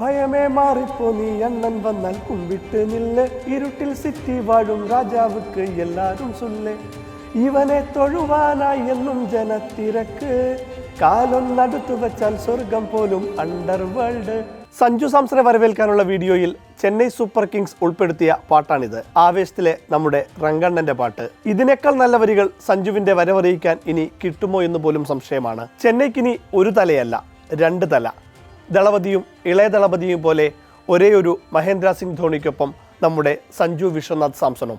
ഭയമേ മാറിപ്പോ നീ അണ്ണൻ വന്നാൽ കുമ്പിട്ട് നില്ല്. ഇരുട്ടിൽ സിറ്റി വാഴും രാജാവുക്ക് എല്ലാരും സുല്ല്. ഇവനെ തൊഴുവാനായി എന്നും ജനത്തിരക്ക്. കാലൊന്നടുത്തു വെച്ചാൽ സ്വർഗം പോലും അണ്ടർ വേൾഡ് സഞ്ജു സാംസനെ വരവേൽക്കാനുള്ള വീഡിയോയിൽ ചെന്നൈ സൂപ്പർ കിങ്സ് ഉൾപ്പെടുത്തിയ പാട്ടാണിത്. ആവേശത്തിലെ നമ്മുടെ റങ്കണ്ണന്റെ പാട്ട്. ഇതിനേക്കാൾ നല്ല വരികൾ സഞ്ജുവിന്റെ വരവറിയിക്കാൻ ഇനി കിട്ടുമോ എന്ന് പോലും സംശയമാണ്. ചെന്നൈക്കിനി ഒരു തലയല്ല രണ്ട് തല. ദളപതിയും ഇളയ ദളപതിയും പോലെ ഒരേ ഒരു മഹേന്ദ്ര സിംഗ് ധോണിക്കൊപ്പം നമ്മുടെ സഞ്ജു വിശ്വനാഥ് സാംസണും.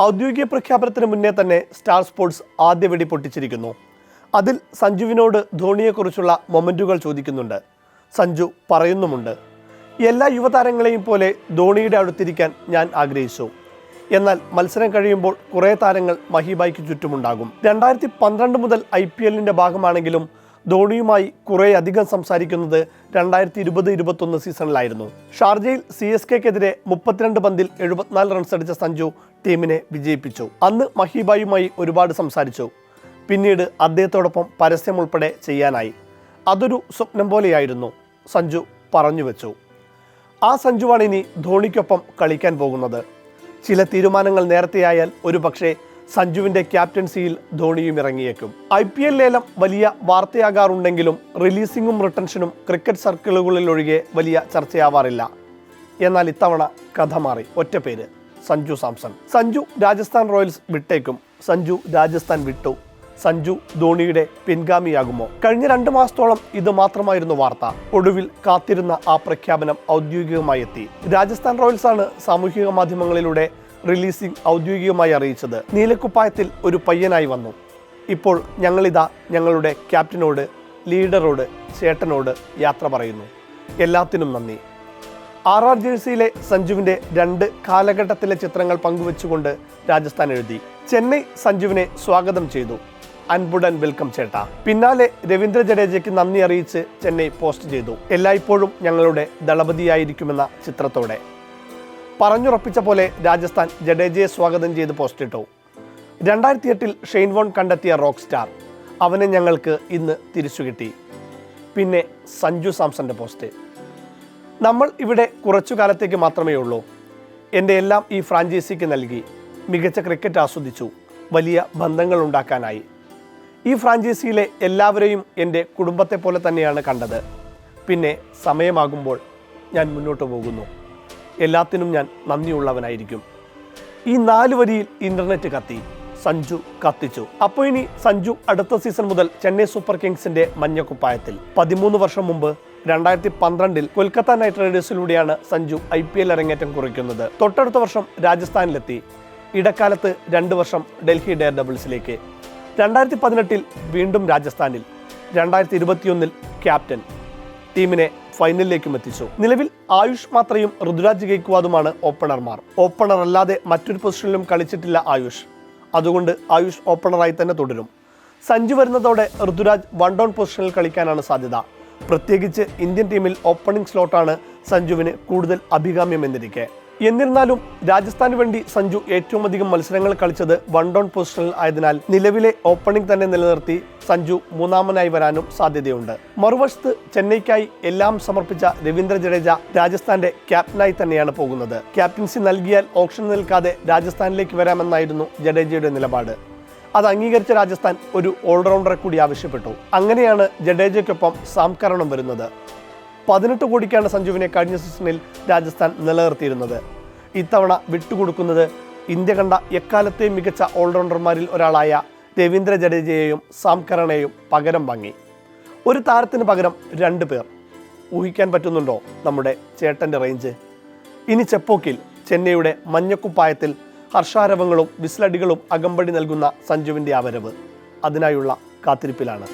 ഔദ്യോഗിക പ്രഖ്യാപനത്തിന് മുന്നേ തന്നെ സ്റ്റാർ സ്പോർട്സ് ആദ്യ വെടി പൊട്ടിച്ചിരിക്കുന്നു. അതിൽ സഞ്ജുവിനോട് ധോണിയെക്കുറിച്ചുള്ള മൊമെന്റുകൾ ചോദിക്കുന്നുണ്ട്. സഞ്ജു പറയുന്നുമുണ്ട് എല്ലാ യുവതാരങ്ങളെയും പോലെ ധോണിയുടെ അടുത്തിരിക്കാൻ ഞാൻ ആഗ്രഹിച്ചു. എന്നാൽ മത്സരം കഴിയുമ്പോൾ കുറേ താരങ്ങൾ മഹിബായ്ക്ക് ചുറ്റുമുണ്ടാകും. രണ്ടായിരത്തി പന്ത്രണ്ട് മുതൽ ഐ പി എല്ലിന്റെ ഭാഗമാണെങ്കിലും ധോണിയുമായി കുറേ അധികം സംസാരിക്കുന്നത് രണ്ടായിരത്തി ഇരുപത് ഇരുപത്തൊന്ന് സീസണിലായിരുന്നു. ഷാർജയിൽ സി എസ് കെക്കെതിരെ മുപ്പത്തിരണ്ട് പന്തിൽ എഴുപത്തിനാല് റൺസ് അടിച്ച സഞ്ജു ടീമിനെ വിജയിപ്പിച്ചു. അന്ന് മഹിബായുമായി ഒരുപാട് സംസാരിച്ചു. പിന്നീട് അദ്ദേഹത്തോടൊപ്പം പരസ്യം ഉൾപ്പെടെ ചെയ്യാനായി. അതൊരു സ്വപ്നം പോലെയായിരുന്നു സഞ്ജു പറഞ്ഞു വെച്ചു. ആ സഞ്ജുവാണ് ഇനി ധോണിക്കൊപ്പം കളിക്കാൻ പോകുന്നത്. ചില തീരുമാനങ്ങൾ നേരത്തെയായാൽ ഒരു പക്ഷേ സഞ്ജുവിന്റെ ക്യാപ്റ്റൻസിയിൽ ധോണിയും ഇറങ്ങിയേക്കും. ഐ പി എൽ ലേലം വലിയ വാർത്തയാകാറുണ്ടെങ്കിലും റിലീസിംഗും റിട്ടൻഷനും ക്രിക്കറ്റ് സർക്കിളുകളിൽ ഒഴികെ വലിയ ചർച്ചയാവാറില്ല. എന്നാൽ ഇത്തവണ കഥ മാറി. ഒറ്റ പേര് സഞ്ജു സാംസൺ. സഞ്ജു രാജസ്ഥാൻ റോയൽസ് വിട്ടേക്കും. സഞ്ജു രാജസ്ഥാൻ വിട്ടു. സഞ്ജു ധോണിയുടെ പിൻഗാമിയാകുമോ? കഴിഞ്ഞ രണ്ട് മാസത്തോളം ഇത് മാത്രമായിരുന്നു വാർത്ത. ഒടുവിൽ കാത്തിരുന്ന ആ പ്രഖ്യാപനം ഔദ്യോഗികമായി എത്തി. രാജസ്ഥാൻ റോയൽസ് ആണ് സാമൂഹിക മാധ്യമങ്ങളിലൂടെ റിലീസിംഗ് ഔദ്യോഗികമായി അറിയിച്ചത്. നീലക്കുപ്പായത്തിൽ ഒരു പയ്യനായി വന്നു. ഇപ്പോൾ ഞങ്ങളിതാ ഞങ്ങളുടെ ക്യാപ്റ്റനോട് ലീഡറോട് ചേട്ടനോട് യാത്ര പറയുന്നു. എല്ലാത്തിനും നന്ദി. ആർ ആർ ജേഴ്സിയിലെ സഞ്ജുവിന്റെ രണ്ട് കാലഘട്ടത്തിലെ ചിത്രങ്ങൾ പങ്കുവെച്ചുകൊണ്ട് രാജസ്ഥാൻ എഴുതി. ചെന്നൈ സഞ്ജുവിനെ സ്വാഗതം ചെയ്തു. അൻപുടൻ വെൽക്കം ചേട്ടാ. പിന്നാലെ രവീന്ദ്ര ജഡേജയ്ക്ക് നന്ദി അറിയിച്ച് ചെന്നൈ പോസ്റ്റ് ചെയ്തു. എല്ലായ്പ്പോഴും ഞങ്ങളുടെ ദളപതിയായിരിക്കുമെന്ന ചിത്രത്തോടെ. പറഞ്ഞുറപ്പിച്ച പോലെ രാജസ്ഥാൻ ജഡേജയെ സ്വാഗതം ചെയ്ത് പോസ്റ്റിട്ടു. രണ്ടായിരത്തി എട്ടിൽ ഷെയ്ൻ വോൺ കണ്ടെത്തിയ റോക്ക് സ്റ്റാർ അവനെ ഞങ്ങൾക്ക് ഇന്ന് തിരിച്ചു കിട്ടി. പിന്നെ സഞ്ജു സാംസന്റെ പോസ്റ്റ്. നമ്മൾ ഇവിടെ കുറച്ചു കാലത്തേക്ക് മാത്രമേ ഉള്ളൂ. എന്റെ എല്ലാം ഈ ഫ്രാഞ്ചൈസിക്ക് നൽകി. മികച്ച ക്രിക്കറ്റ് ആസ്വദിച്ചു. വലിയ ബന്ധങ്ങൾ ഉണ്ടാക്കാനായി ഈ ഫ്രാഞ്ചൈസിയിലെ എല്ലാവരെയും എന്റെ കുടുംബത്തെ പോലെ തന്നെയാണ് കണ്ടത്. പിന്നെ സമയമാകുമ്പോൾ ഞാൻ മുന്നോട്ട് പോകുന്നു. എല്ലാത്തിനും ഞാൻ നന്ദിയുള്ളവനായിരിക്കും. ഈ നാല് വരിയിൽ ഇന്റർനെറ്റ് കത്തി സഞ്ജു കത്തിച്ചു. അപ്പോൾ ഇനി സഞ്ജു അടുത്ത സീസൺ മുതൽ ചെന്നൈ സൂപ്പർ കിങ്സിന്റെ മഞ്ഞക്കുപ്പായത്തിൽ. പതിമൂന്ന് വർഷം മുമ്പ് രണ്ടായിരത്തി പന്ത്രണ്ടിൽ കൊൽക്കത്ത നൈറ്റ് റൈഡേഴ്സിലൂടെയാണ് സഞ്ജു ഐ പി എൽ അരങ്ങേറ്റം കുറിക്കുന്നത്. തൊട്ടടുത്ത വർഷം രാജസ്ഥാനിലെത്തി. ഇടക്കാലത്ത് രണ്ട് വർഷം ഡൽഹി ഡെയർ ഡബിൾസിലേക്ക്. രണ്ടായിരത്തി പതിനെട്ടിൽ വീണ്ടും രാജസ്ഥാനിൽ രണ്ടായിരത്തി ഇരുപത്തിയൊന്നിൽ ക്യാപ്റ്റൻ ടീമിനെ ഫൈനലിലേക്കും എത്തിച്ചു. നിലവിൽ ആയുഷ് മാത്രയും ഋതുരാജ് ഗെയ്ക്വാദുമാണ് ഓപ്പണർമാർ. ഓപ്പണർ അല്ലാതെ മറ്റൊരു പൊസിഷനിലും കളിച്ചിട്ടില്ല ആയുഷ്. അതുകൊണ്ട് ആയുഷ് ഓപ്പണറായി തന്നെ തുടരും. സഞ്ജു വരുന്നതോടെ ഋതുരാജ് വൺ ഡൗൺ പൊസിഷനിൽ കളിക്കാനാണ് സാധ്യത. പ്രത്യേകിച്ച് ഇന്ത്യൻ ടീമിൽ ഓപ്പണിംഗ് സ്ലോട്ടാണ് സഞ്ജുവിന് കൂടുതൽ അഭികാമ്യം എന്നിരിക്കെ. എന്നിരുന്നാലും രാജസ്ഥാന് വേണ്ടി സഞ്ജു ഏറ്റവും അധികം മത്സരങ്ങൾ കളിച്ചത് വൺ ഡൗൺ പൊസിഷനിൽ ആയതിനാൽ നിലവിലെ ഓപ്പണിംഗ് തന്നെ നിലനിർത്തി സഞ്ജു മൂന്നാമനായി വരാനും സാധ്യതയുണ്ട്. മറുവശത്ത് ചെന്നൈക്കായി എല്ലാം സമർപ്പിച്ച രവീന്ദ്ര ജഡേജ രാജസ്ഥാന്റെ ക്യാപ്റ്റനായി തന്നെയാണ് പോകുന്നത്. ക്യാപ്റ്റൻസി നൽകിയാൽ ഓപ്ഷൻ നിൽക്കാതെ രാജസ്ഥാനിലേക്ക് വരാമെന്നായിരുന്നു ജഡേജയുടെ നിലപാട്. അത് അംഗീകരിച്ച രാജസ്ഥാൻ ഒരു ഓൾറൗണ്ടറെ കൂടി ആവശ്യപ്പെട്ടു. അങ്ങനെയാണ് ജഡേജയ്ക്കൊപ്പം സാംകരണം വരുന്നത്. പതിനെട്ട് കോടിക്കാണ് സഞ്ജുവിനെ കഴിഞ്ഞ സീസണിൽ രാജസ്ഥാൻ നിലനിർത്തിയിരുന്നത്. ഇത്തവണ വിട്ടുകൊടുക്കുന്നത് ഇന്ത്യ കണ്ട എക്കാലത്തെയും മികച്ച ഓൾറൗണ്ടർമാരിൽ ഒരാളായ രവീന്ദ്ര ജഡേജയെയും സാംകരണയെയും പകരം വാങ്ങി. ഒരു താരത്തിന് പകരം രണ്ട് പേർ. ഊഹിക്കാൻ പറ്റുന്നുണ്ടോ നമ്മുടെ ചേട്ടന്റെ റേഞ്ച്? ഇനി ചെപ്പോക്കിൽ ചെന്നൈയുടെ മഞ്ഞക്കുപ്പായത്തിൽ ഹർഷാരവങ്ങളും വിസ്ലടികളും അകമ്പടി നൽകുന്ന സഞ്ജുവിന്റെ ആ വരവ്. അതിനായുള്ള കാത്തിരിപ്പിലാണ്.